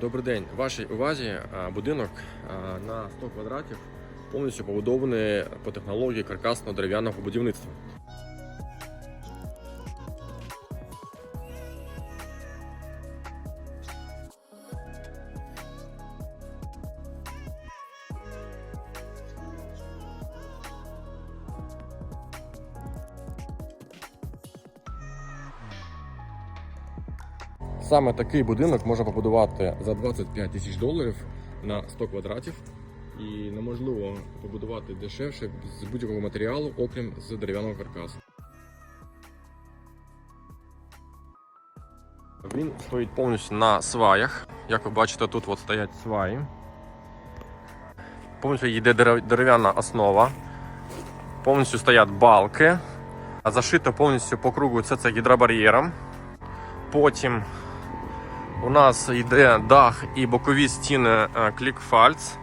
Добрий день. Вашій увазі будинок на 100 квадратів повністю побудований по технології каркасно-дерев'яного будівництва. Саме такий будинок можна побудувати за 25 тисяч доларів на 100 квадратів. І неможливо побудувати дешевше з будь-якого матеріалу, окрім з дерев'яного каркасу. Він стоїть повністю на сваях. Як ви бачите, тут от стоять сваї. Повністю йде дерев'яна основа. Повністю стоять балки. А зашито повністю по кругу це, це гідробар'єром. Потім у нас йде дах і бокові стіни клікфальц.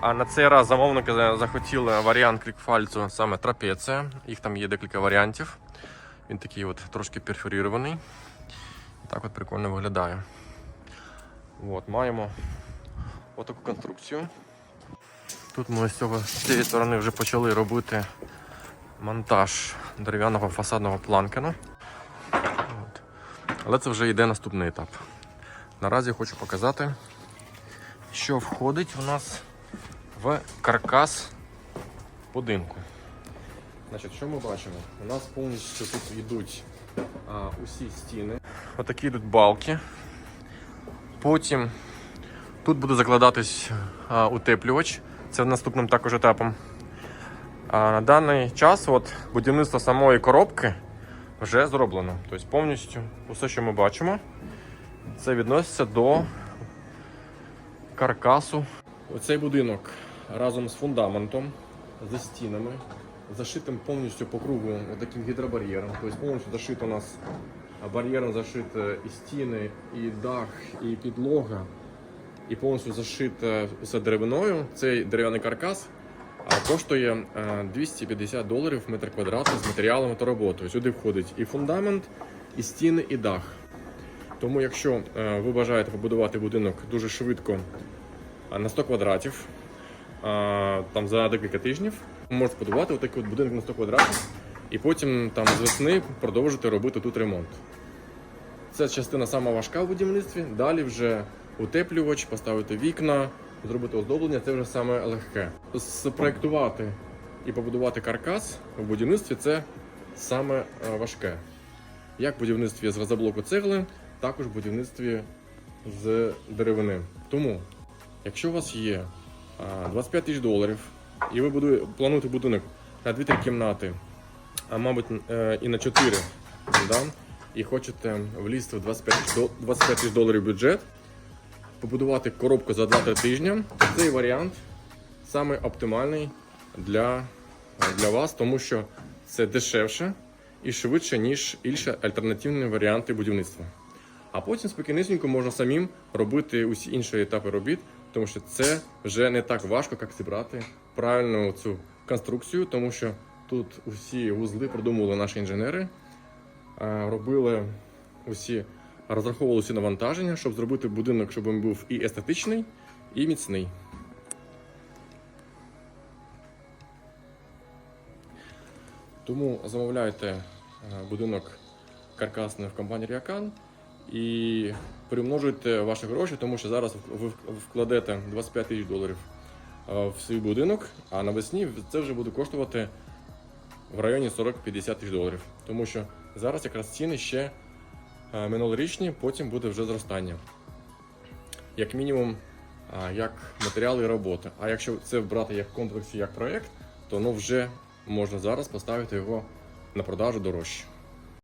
А на цей раз замовники захотіли варіант клікфальцу саме трапеція. Їх там є декілька варіантів. Він такий от трошки перфорірований. Так от прикольно виглядає. От, маємо отаку конструкцію. Тут ми з цього з цієї сторони вже почали робити монтаж дерев'яного фасадного планкена. От. Але це вже йде наступний етап. Наразі хочу показати, що входить у нас в каркас будинку. Значить, що ми бачимо? У нас повністю тут йдуть а, усі стіни. Отакі йдуть балки. Потім тут буде закладатись а, утеплювач. Це наступним також етапом. А на даний час от, будівництво самої коробки вже зроблено. Тобто повністю усе, що ми бачимо, це відноситься до каркасу. Оцей будинок разом з фундаментом, за стінами, зашитим повністю по кругу таким гідробар'єром. Тобто повністю зашито у нас бар'єром зашито і стіни, і дах, і підлога, і повністю зашито все деревиною. Цей дерев'яний каркас коштує е, 250 доларів метр квадратний з матеріалами та роботою. Сюди входить і фундамент, і стіни, і дах. Тому, якщо е, ви бажаєте побудувати будинок дуже швидко на 100 квадратів, там за декілька тижнів, можете побудувати отакий от будинок на 100 квадратів і потім там з весни продовжити робити тут ремонт. Це частина сама важка в будівництві. Далі вже утеплювач, поставити вікна, зробити оздоблення це вже саме легке. Спроектувати і побудувати каркас в будівництві це саме е, важке. Як в будівництві з газоблоку цегли, також будівництві з деревини. Тому, якщо у вас є 25 тисяч доларів, і ви будує- плануєте будинок на 2-3 кімнати, а мабуть е, і на 4, да? і хочете влізти в 25 тисяч 25 тисяч доларів бюджет, побудувати коробку за 2-3 тижні, то цей варіант саме оптимальний для, для вас, тому що це дешевше і швидше, ніж інші альтернативні варіанти будівництва. А потім спокійнісінько можна самим робити усі інші етапи робіт, тому що це вже не так важко, як зібрати правильну цю конструкцію, тому що тут усі вузли продумували наші інженери, робили усі, розраховували усі навантаження, щоб зробити будинок, щоб він був і естетичний, і міцний. Тому замовляйте е, будинок каркасний в компанії Ріакан і примножуйте ваші гроші, тому що зараз ви вкладете 25 тисяч доларів е, в свій будинок, а навесні це вже буде коштувати в районі 40-50 тисяч доларів. Тому що зараз якраз ціни ще е, минулорічні, потім буде вже зростання. Як мінімум, як матеріали і роботи. А якщо це брати як комплексі, як проєкт, то ну вже можна зараз поставити його на продажу дорожче.